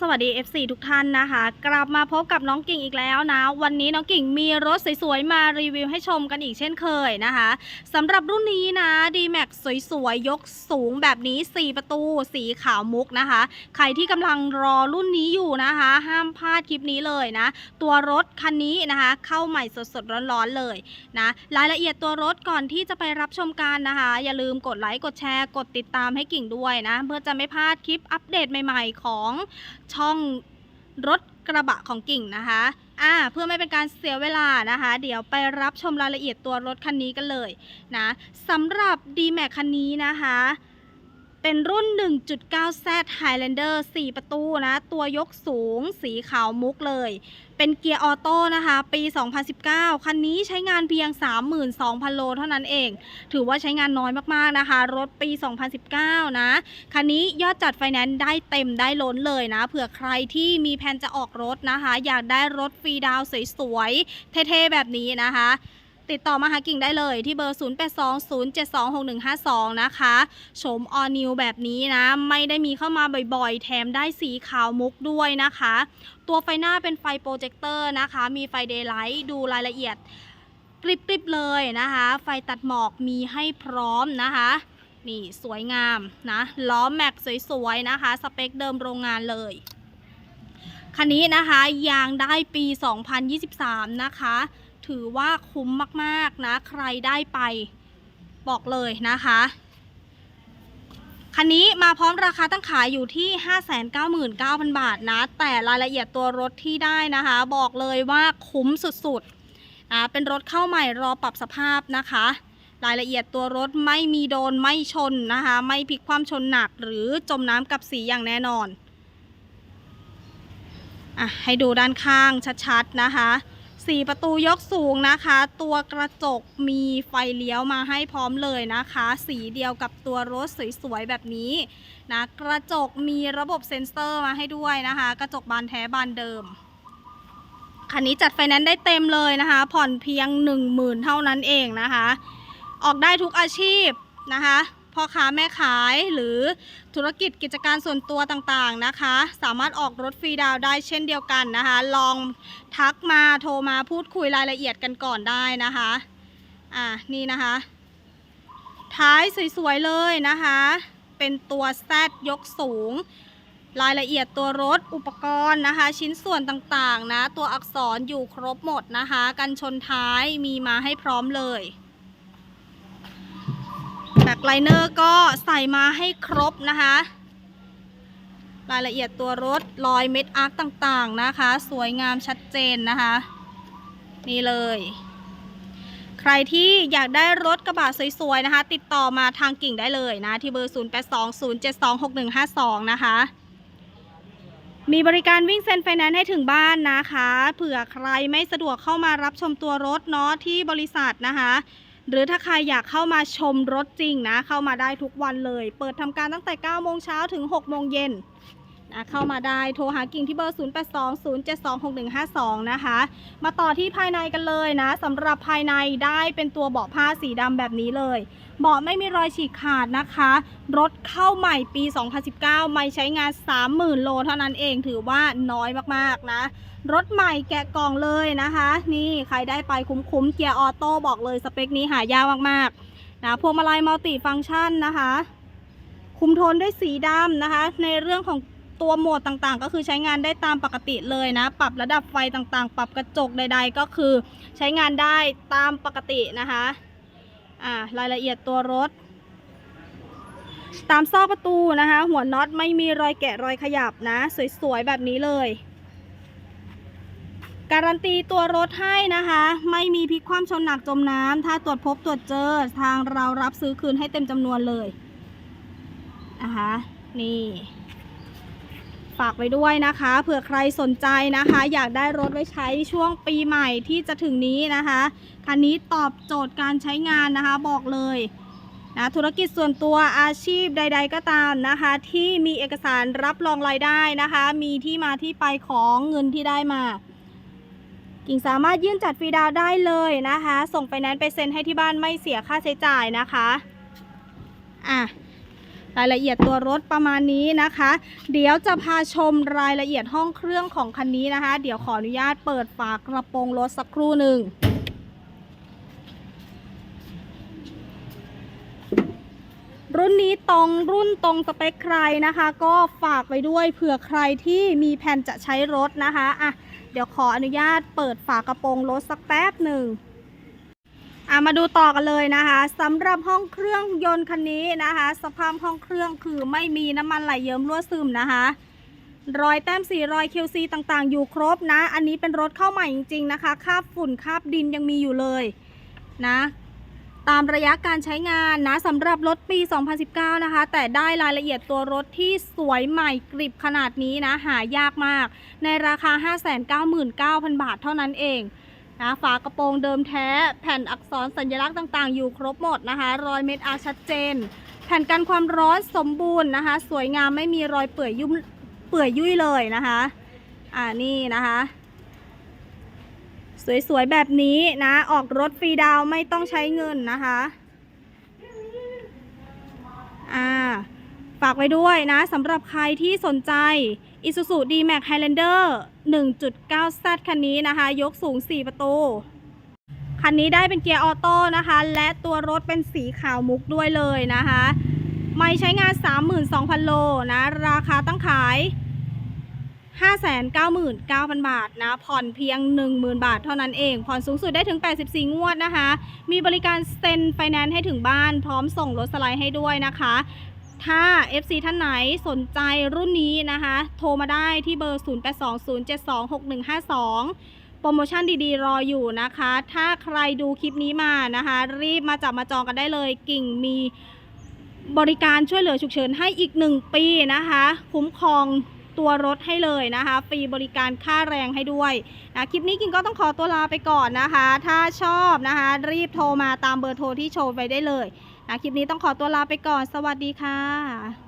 สวัสดี FC ทุกท่านนะคะ กลับมาพบกับน้องกิ่งอีกแล้วนะ วันนี้น้องกิ่งมีรถสวยๆ มารีวิวให้ชมกันอีกเช่นเคยนะคะสำหรับรุ่นนี้นะ D-Max สวยๆ ยกสูงแบบนี้ 4 ประตู สีขาวมุกนะคะ ใครที่กำลังรอรุ่นนี้อยู่นะคะ ห้ามพลาดคลิปนี้เลยนะ ตัวรถคันนี้นะคะ เข้าใหม่สดๆ ร้อนๆ เลยนะรายละเอียดตัวรถก่อนที่จะไปรับชมกันนะคะ อย่าลืมกดไลค์กดแชร์กดติดตามให้กิ่งด้วยนะ เพื่อจะไม่พลาดคลิปอัปเดตใหม่ ๆ ของช่องรถกระบะของกิ่งนะคะอ่าเพื่อไม่เป็นการเสียเวลานะคะ เดี๋ยวไปรับชมรายละเอียดตัวรถคันนี้กันเลยนะสำหรับ D-Max คันนี้นะคะ เป็นรุ่น 1.9Z Highlander 4 ประตูนะ ตัวยกสูง สีขาวมุกเลย เป็นเกียร์ออโต้นะคะ ปี 2019 คันนี้ใช้งานเพียง 32,000 โลเท่านั้นเอง ถือว่าใช้งานน้อยมากๆนะคะ รถปี 2019 นะ คันนี้ยอดจัดไฟแนนซ์ได้เต็มได้ล้นเลยนะ เผื่อใครที่มีแผนจะออกรถนะคะ อยากได้รถฟรีดาวสวยๆ เท่ๆ แบบนี้นะคะ ติดต่อมาหากิ่งได้เลยที่เบอร์ 0820726152 นะคะโฉมออนิวแบบนี้นะ ไม่ได้มีเข้ามาบ่อยๆ แถมได้สีขาวมุกด้วยนะคะ ตัวไฟหน้าเป็นไฟโปรเจคเตอร์นะคะ มีไฟเดย์ไลท์ดูรายละเอียดกริบๆเลยนะคะ ไฟตัดหมอกมีให้พร้อมนะคะนี่สวยงามนะล้อแม็กสวยๆนะคะ สเปคเดิมโรงงานเลยคันนี้นะคะยางได้ปี 2023 นะคะ ถือว่าคุ้มมากๆนะ ใครได้ไปบอกเลยนะคะ คันนี้มาพร้อมราคาตั้งขายอยู่ที่ 599,000 บาทนะ แต่รายละเอียดตัวรถที่ได้นะคะ บอกเลยว่าคุ้มสุดๆนะเป็นรถเข้าใหม่รอปรับสภาพนะคะ รายละเอียดตัวรถไม่มีโดนไม่ชนนะคะ ไม่พลิกคว่ำชนหนักหรือจมน้ำกับสีอย่างแน่นอนอะให้ดูด้านข้างชัดๆนะคะ สี่ประตูยกสูงนะคะ ตัวกระจกมีไฟเลี้ยวมาให้พร้อมเลยนะคะ สีเดียวกับตัวรถสวยๆแบบนี้นะกระจกมีระบบเซ็นเซอร์มาให้ด้วยนะคะ กระจกบานแท้บานเดิมคันนี้จัดไฟแนนซ์ได้เต็มเลยนะคะ ผ่อนเพียง 1 0,000 เท่านั้นเองนะคะ ออกได้ทุกอาชีพนะคะ พ่อค้าแม่ขายหรือธุรกิจกิจการส่วนตัวต่างๆนะคะ สามารถออกรถฟรีดาวได้เช่นเดียวกันนะคะ ลองทักมาโทรมาพูดคุยรายละเอียดกันก่อนได้นะคะอ่านี่นะคะ ท้ายสวยๆเลยนะคะ เป็นตัวแซดยกสูงรายละเอียดตัวรถอุปกรณ์นะคะ ชิ้นส่วนต่างๆนะ ตัวอักษรอยู่ครบหมดนะคะ กันชนท้ายมีมาให้พร้อมเลย แบ็คไลเนอร์ก็ใส่มาให้ครบนะคะ รายละเอียดตัวรถรอยเม็ดอาร์คต่างๆนะคะ สวยงามชัดเจนนะคะ นี่เลย ใครที่อยากได้รถกระบะสวยๆนะคะ ติดต่อมาทางกิ่งได้เลยนะ ที่เบอร์ 0820726152 นะคะมีบริการวิ่งเซ็นไฟแนนซ์ให้ถึงบ้านนะคะ เผื่อใครไม่สะดวกเข้ามารับชมตัวรถเนาะที่บริษัทนะคะ หรือถ้าใครอยากเข้ามาชมรถจริงนะ เข้ามาได้ทุกวันเลย เปิดทำการตั้งแต่ 9 โมงเช้าถึง 6 โมงเย็น นะเข้ามาได้โทรหากิ่งที่เบอร์ 0820726152 นะคะ มาต่อที่ภายในกันเลยนะสำหรับภายในได้เป็นตัวเบาะผ้าสีดำแบบนี้เลยเบาะไม่มีรอยฉีกขาดนะคะ รถเข้าใหม่ปี 2019 ไม่ใช้งาน 30,000 โลเท่านั้นเองถือว่าน้อยมากๆนะ รถใหม่แกะกล่องเลยนะคะ นี่ใครได้ไปคุ้มๆเกียร์ออโต้บอกเลยสเปคนี้หายากมากๆนะพวงมาลัยมัลติฟังก์ชันนะคะ คุมโทนด้วยสีดำนะคะ ในเรื่องของ ตัวโหมดต่างๆ ก็คือใช้งานได้ตามปกติเลยนะ ปรับระดับไฟต่างๆ ปรับกระจกใด ๆ ก็คือใช้งานได้ตามปกตินะคะอ่ารายละเอียดตัวรถ ตามซอกประตูนะคะ หัวน็อตไม่มีรอยแกะรอยขยับนะ สวยๆ แบบนี้เลยการันตีตัวรถให้นะคะ ไม่มีพลิกคว่ำชนหนักจมน้ำถ้าตรวจพบตรวจเจอทางเรารับซื้อคืนให้เต็มจำนวนเลยนะคะนี่ ฝากไว้ด้วยนะคะเผื่อใครสนใจนะคะ อยากได้รถไว้ใช้ช่วงปีใหม่ที่จะถึงนี้นะคะคันนี้ตอบโจทย์การใช้งานนะคะบอกเลยนะธุรกิจส่วนตัวอาชีพใด ๆ ก็ตามนะคะ ที่มีเอกสารรับรองรายได้นะคะ มีที่มาที่ไปของเงินที่ได้มา กิ่งสามารถยื่นจัดฟรีดาวได้เลยนะคะ ส่งไฟแนนไปเซ็นให้ที่บ้านไม่เสียค่าใช้จ่ายนะคะอะ รายละเอียดตัวรถประมาณนี้นะคะ เดี๋ยวจะพาชมรายละเอียดห้องเครื่องของคันนี้นะคะ เดี๋ยวขออนุญาตเปิดฝากระโปรงรถสักครู่หนึ่งรุ่นนี้ตรงรุ่นตรงสเปคใครนะคะ ก็ฝากไว้ด้วยเผื่อใครที่มีแผนจะใช้รถนะคะอะเดี๋ยวขออนุญาตเปิดฝากระโปรงรถสักแป๊บหนึ่ง อะมาดูต่อกันเลยนะคะสำหรับห้องเครื่องยนต์คันนี้นะคะ สภาพห้องเครื่องคือไม่มีน้ำมันไหลเยิ้มรั่วซึมนะคะรอยแต้มสีรอย QC ต่างๆ อยู่ครบนะ อันนี้เป็นรถเข้าใหม่จริง ๆ นะคะคาบฝุ่นคาบดินยังมีอยู่เลยนะ ตามระยะการใช้งานนะสำหรับรถปี 2019 นะคะ แต่ได้รายละเอียดตัวรถที่สวยใหม่กริบขนาดนี้นะ หายากมาก ในราคา 599,000 บาทเท่านั้นเอง นะฝากระโปรงเดิมแท้แผ่นอักษรสัญลักษณ์ต่างๆ อยู่ครบหมดนะคะรอยเม็ดอาชัดเจน แผ่นกันความร้อนสมบูรณ์นะคะ สวยงามไม่มีรอยเปื่อยยุ่มเปื่อยยุ่ยเลยนะคะอ่านี่นะคะ สวยๆแบบนี้นะ ออกรถฟรีดาวไม่ต้องใช้เงินนะคะ ฝากไว้ด้วยนะสำหรับใครที่สนใจ Isuzu D-Max Highlander 1.9Z คันนี้นะคะ ยกสูง 4 ประตู คันนี้ได้เป็นเกียร์ออโต้นะคะ และตัวรถเป็นสีขาวมุกด้วยเลยนะคะ ไม่ใช้งาน 32,000 โลนะ ราคาตั้งขาย 599,000 บาทนะ ผ่อนเพียง 10,000 บาทเท่านั้นเอง ผ่อนสูงสุดได้ถึง 84 งวดนะคะ มีบริการเซ็นไฟแนนซ์ให้ถึงบ้าน พร้อมส่งรถสไลด์ให้ด้วยนะคะ ถ้า FC ท่านไหนสนใจรุ่นนี้นะคะ โทรมาได้ที่เบอร์ 0820726152 โปรโมชั่นดีๆ รออยู่นะคะ ถ้าใครดูคลิปนี้มานะคะ รีบมาจับมาจองกันได้เลย กิ่งมีบริการช่วยเหลือฉุกเฉินให้อีก 1 ปีนะคะ คุ้มครองตัวรถให้เลยนะคะฟรีบริการค่าแรงให้ด้วยนะคลิปนี้กิ่งก็ต้องขอตัวลาไปก่อนนะคะ ถ้าชอบนะคะ รีบโทรมาตามเบอร์โทรที่โชว์ไว้ได้เลย คลิปนี้ต้องขอตัวลาไปก่อน สวัสดีค่ะ